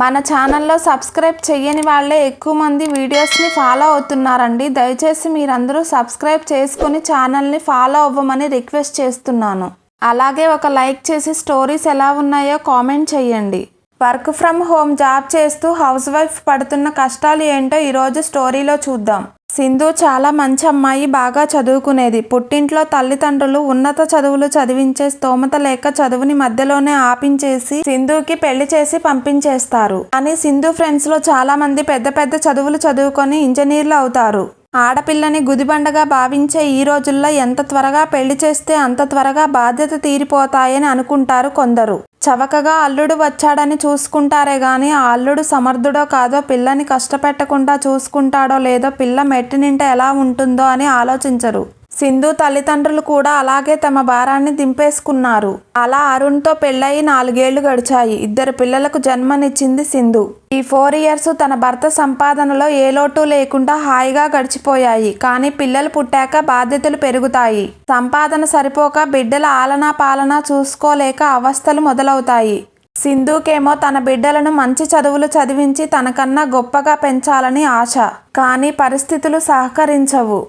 మన ఛానల్లో సబ్స్క్రైబ్ చేయని వాళ్ళే ఎక్కువ మంది వీడియోస్ని ఫాలో అవుతున్నారండి. దయచేసి మీరందరూ సబ్స్క్రైబ్ చేసుకుని ఛానల్ని ఫాలో అవ్వమని రిక్వెస్ట్ చేస్తున్నాను. అలాగే ఒక లైక్ చేసి స్టోరీస్ ఎలా ఉన్నాయో కామెంట్ చేయండి వర్క్ ఫ్రమ్ హోమ్ జాబ్ చేస్తూ హౌస్ వైఫ్ పడుతున్న కష్టాలు ఏంటో ఈరోజు స్టోరీలో చూద్దాం. సింధు చాలా మంచి అమ్మాయి బాగా చదువుకునేది. పుట్టింట్లో తల్లిదండ్రులు ఉన్నత చదువులు చదివించే స్తోమత లేక చదువుని మధ్యలోనే ఆపించేసి సింధుకి పెళ్ళి చేసి పంపించేస్తారు. అని సింధు ఫ్రెండ్స్లో చాలా మంది పెద్ద పెద్ద చదువులు చదువుకొని ఇంజనీర్లు అవుతారు. ఆడపిల్లని గుదిబండగా భావించే ఈ రోజుల్లో ఎంత త్వరగా పెళ్ళి చేస్తే అంత త్వరగా బాధ్యత తీరిపోతాయని అనుకుంటారు కొందరు. చవకగా అల్లుడు వచ్చాడని చూసుకుంటారే గాని ఆ అల్లుడు సమర్థుడో కాదో పిల్లని కష్టపెట్టకుండా చూసుకుంటాడో లేదో పిల్ల మెట్టినింట ఎలా ఉంటుందో అని ఆలోచించరు. సింధు తల్లిదండ్రులు కూడా అలాగే తమ భారాన్ని దింపేసుకున్నారు. అలా అరుణ్తో పెళ్ళయి నాలుగేళ్ళు గడిచాయి. ఇద్దరు పిల్లలకు జన్మనిచ్చింది సింధు. ఈ ఫోర్ ఇయర్స్ తన భర్త సంపాదనలో ఏ లోటు లేకుండా హాయిగా గడిచిపోయాయి. కానీ పిల్లలు పుట్టాక బాధ్యతలు పెరుగుతాయి. సంపాదన సరిపోక బిడ్డల ఆలనా పాలన చూసుకోలేక అవస్థలు మొదలవుతాయి. సింధుకేమో తన బిడ్డలను మంచి చదువులు చదివించి తనకన్నా గొప్పగా పెంచాలని ఆశ. కానీ పరిస్థితులు సహకరించవు.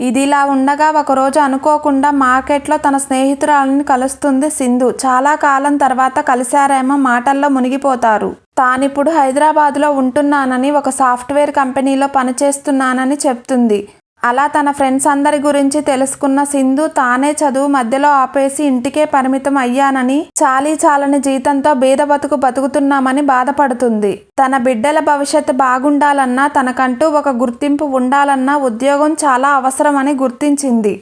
ఇదిలా ఉండగా ఒకరోజు అనుకోకుండా మార్కెట్లో తన స్నేహితురాలని కలుస్తుంది సింధు. చాలా కాలం తర్వాత కలిశారేమో మాటల్లో మునిగిపోతారు. తానిప్పుడు హైదరాబాద్లో ఉంటున్నానని ఒక సాఫ్ట్వేర్ కంపెనీలో పనిచేస్తున్నానని చెప్తుంది. అలా తన ఫ్రెండ్స్ అందరి గురించి తెలుసుకున్న సింధు తానే చదువు మధ్యలో ఆపేసి ఇంటికే పరిమితం అయ్యానని చాలీ చాలని జీతంతో బీద బతుకు బతుకుతున్నామని బాధపడుతుంది. తన బిడ్డల భవిష్యత్తు బాగుండాలన్నా తనకంటూ ఒక గుర్తింపు ఉండాలన్నా ఉద్యోగం చాలా అవసరమని గుర్తించింది.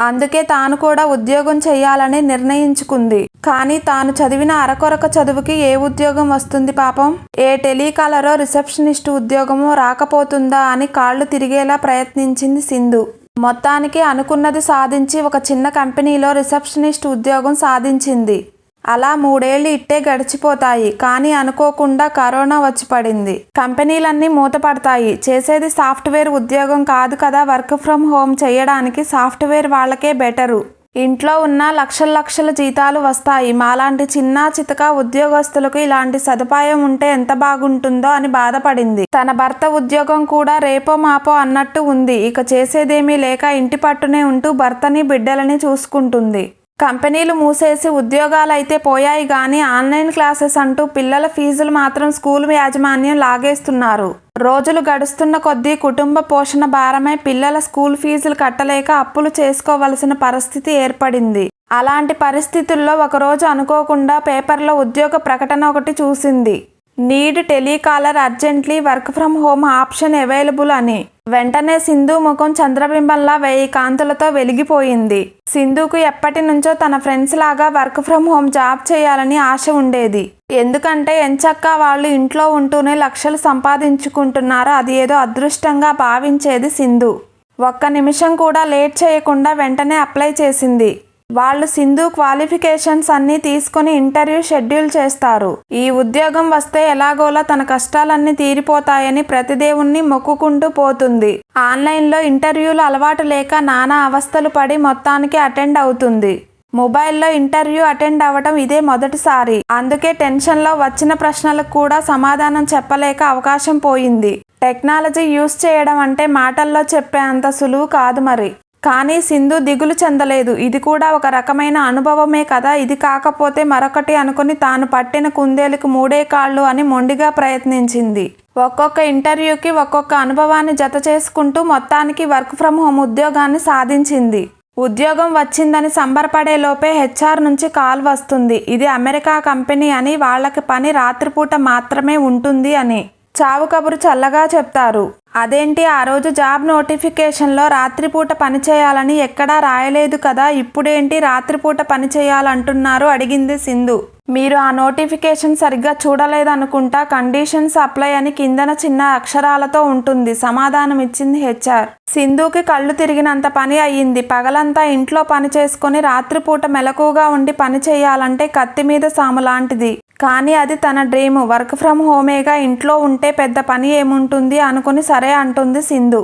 అందుకే తాను కూడా ఉద్యోగం చేయాలని నిర్ణయించుకుంది. కానీ తాను చదివిన అరకొరక చదువుకి ఏ ఉద్యోగం వస్తుంది పాపం? ఏ టెలికాలరో రిసెప్షనిస్ట్ ఉద్యోగమో రాకపోతుందా అని కాళ్ళు తిరిగేలా ప్రయత్నించింది సింధు. మొత్తానికి అనుకున్నది సాధించి ఒక చిన్న కంపెనీలో రిసెప్షనిస్ట్ ఉద్యోగం సాధించింది. అలా మూడేళ్ళు ఇట్టే గడిచిపోతాయి. కానీ అనుకోకుండా కరోనా వచ్చి పడింది. కంపెనీలన్నీ మూతపడతాయి. చేసేది సాఫ్ట్వేర్ ఉద్యోగం కాదు కదా వర్క్ ఫ్రమ్ హోమ్ చేయడానికి సాఫ్ట్వేర్ వాళ్ళకే బెటరు. ఇంట్లో ఉన్న లక్షల లక్షల జీతాలు వస్తాయి. మాలాంటి చిన్న చితక ఉద్యోగస్తులకు ఇలాంటి సదుపాయం ఉంటే ఎంత బాగుంటుందో అని బాధపడింది. తన భర్త ఉద్యోగం కూడా రేపో మాపో అన్నట్టు ఉంది. ఇక చేసేదేమీ లేక ఇంటి పట్టునే ఉంటూ భర్తని బిడ్డలని చూసుకుంటుంది. కంపెనీలు మూసేసి ఉద్యోగాలైతే పోయాయి కానీ ఆన్లైన్ క్లాసెస్ అంటూ పిల్లల ఫీజులు మాత్రం స్కూల్ యాజమాన్యం లాగేస్తున్నారు. రోజులు గడుస్తున్న కొద్దీ కుటుంబ పోషణ భారమై పిల్లల స్కూల్ ఫీజులు కట్టలేక అప్పులు చేసుకోవలసిన పరిస్థితి ఏర్పడింది. అలాంటి పరిస్థితుల్లో ఒకరోజు అనుకోకుండా పేపర్లో ఉద్యోగ ప్రకటన ఒకటి చూసింది. Need telecaller urgently work from home option available అని. వెంటనే సింధు ముఖం చంద్రబింబంలా వెయ్యి కాంతులతో వెలిగిపోయింది. సింధుకు ఎప్పటి నుంచో తన ఫ్రెండ్స్ లాగా వర్క్ ఫ్రమ్ హోమ్ జాబ్ చేయాలని ఆశ ఉండేది. ఎందుకంటే ఎంచక్కా వాళ్ళు ఇంట్లో ఉంటూనే లక్షలు సంపాదించుకుంటున్నారో. అది ఏదో అదృష్టంగా భావించేది సింధు. ఒక్క నిమిషం కూడా లేట్ చేయకుండా వెంటనే అప్లై చేసింది. వాళ్ళు సింధు క్వాలిఫికేషన్స్ అన్నీ తీసుకుని ఇంటర్వ్యూ షెడ్యూల్ చేస్తారు. ఈ ఉద్యోగం వస్తే ఎలాగోలా తన కష్టాలన్నీ తీరిపోతాయని ప్రతిదేవుణ్ణి మొక్కుకుంటూ పోతుంది. ఆన్లైన్లో ఇంటర్వ్యూలు అలవాటు లేక నానా అవస్థలు పడి మొత్తానికి అటెండ్ అవుతుంది. మొబైల్లో ఇంటర్వ్యూ అటెండ్ అవ్వటం ఇదే మొదటిసారి. అందుకే టెన్షన్లో వచ్చిన ప్రశ్నలకు కూడా సమాధానం చెప్పలేక అవకాశం పోయింది. టెక్నాలజీ యూస్ చేయడం అంటే మాటల్లో చెప్పే అంత సులువు కాదు మరి. కానీ సింధు దిగులు చెందలేదు. ఇది కూడా ఒక రకమైన అనుభవమే కదా. ఇది కాకపోతే మరొకటి అనుకుని తాను పట్టిన కుందేలుకు మూడే కాళ్ళు అని మొండిగా ప్రయత్నించింది. ఒక్కొక్క ఇంటర్వ్యూకి ఒక్కొక్క అనుభవాన్ని జత చేసుకుంటూ మొత్తానికి వర్క్ ఫ్రమ్ హోమ్ ఉద్యోగాన్ని సాధించింది. ఉద్యోగం వచ్చిందని సంబరపడే లోపే హెచ్ఆర్ నుంచి కాల్ వస్తుంది. ఇది అమెరికా కంపెనీ అని వాళ్ళకి పని రాత్రిపూట మాత్రమే ఉంటుంది అని చావు కబురు చల్లగా చెప్తారు. అదేంటి? ఆ రోజు జాబ్ నోటిఫికేషన్లో రాత్రిపూట పనిచేయాలని ఎక్కడా రాయలేదు కదా ఇప్పుడేంటి రాత్రిపూట పనిచేయాలంటున్నారు అడిగింది సింధు. మీరు ఆ నోటిఫికేషన్ సరిగ్గా చూడలేదనుకుంటా కండిషన్స్ అప్లై అని కిందన చిన్న అక్షరాలతో ఉంటుంది. సమాధానం ఇచ్చింది హెచ్ఆర్. సింధుకి కళ్ళు తిరిగినంత పని అయ్యింది. పగలంతా ఇంట్లో పని చేసుకొని రాత్రిపూట మెలకుగా ఉండి పని చేయాలంటే కత్తి మీద సాము లాంటిది. కానీ అది తన డ్రీమ్. వర్క్ ఫ్రమ్ హోమేగా ఇంట్లో ఉంటే పెద్ద పని ఏముంటుంది అనుకుని సరే అంటుంది సింధు.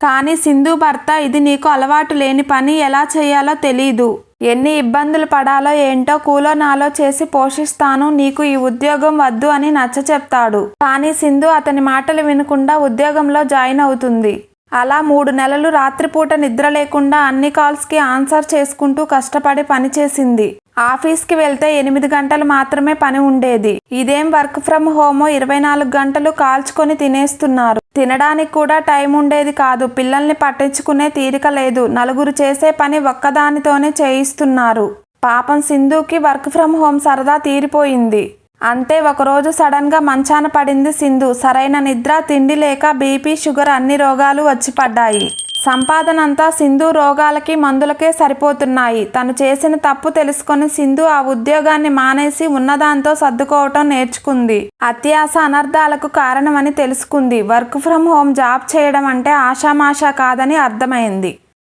కానీ సింధు భర్త ఇది నీకు అలవాటు లేని పని ఎలా చేయాలో తెలీదు. ఎన్ని ఇబ్బందులు పడాలో ఏంటో కూలో నాలో చేసి పోషిస్తాను. నీకు ఈ ఉద్యోగం వద్దు అని నచ్చ చెప్తాడు. కానీ సింధు అతని మాటలు వినకుండా ఉద్యోగంలో జాయిన్ అవుతుంది. అలా మూడు నెలలు రాత్రిపూట నిద్ర లేకుండా అన్ని కాల్స్కి ఆన్సర్ చేసుకుంటూ కష్టపడి పనిచేసింది ఆఫీస్కి వెళ్తే ఎనిమిది గంటలు మాత్రమే పని ఉండేది. ఇదేం వర్క్ ఫ్రమ్ హోమో? ఇరవై నాలుగు గంటలు కాల్చుకొని తినేస్తున్నారు. తినడానికి కూడా టైం ఉండేది కాదు. పిల్లల్ని పట్టించుకునే తీరిక లేదు. నలుగురు చేసే పని ఒక్కదానితోనే చేయిస్తున్నారు. పాపం సింధుకి వర్క్ ఫ్రమ్ హోమ్ సరదా తీరిపోయింది. అంతే ఒకరోజు సడన్గా మంచాన పడింది సింధు. సరైన నిద్ర తిండి లేక బీపీ షుగర్ అన్ని రోగాలు వచ్చి పడ్డాయి. సంపాదనంతా సింధు రోగాలకి మందులకే సరిపోతున్నాయి. తను చేసిన తప్పు తెలుసుకొని సింధు ఆ ఉద్యోగాన్ని మానేసి ఉన్నదాంతో సర్దుకోవటం నేర్చుకుంది. అత్యాశ అనర్థాలకు కారణమని తెలుసుకుంది. వర్క్ ఫ్రం హోమ్ జాబ్ చేయడం అంటే ఆషామాషా కాదని అర్థమైంది.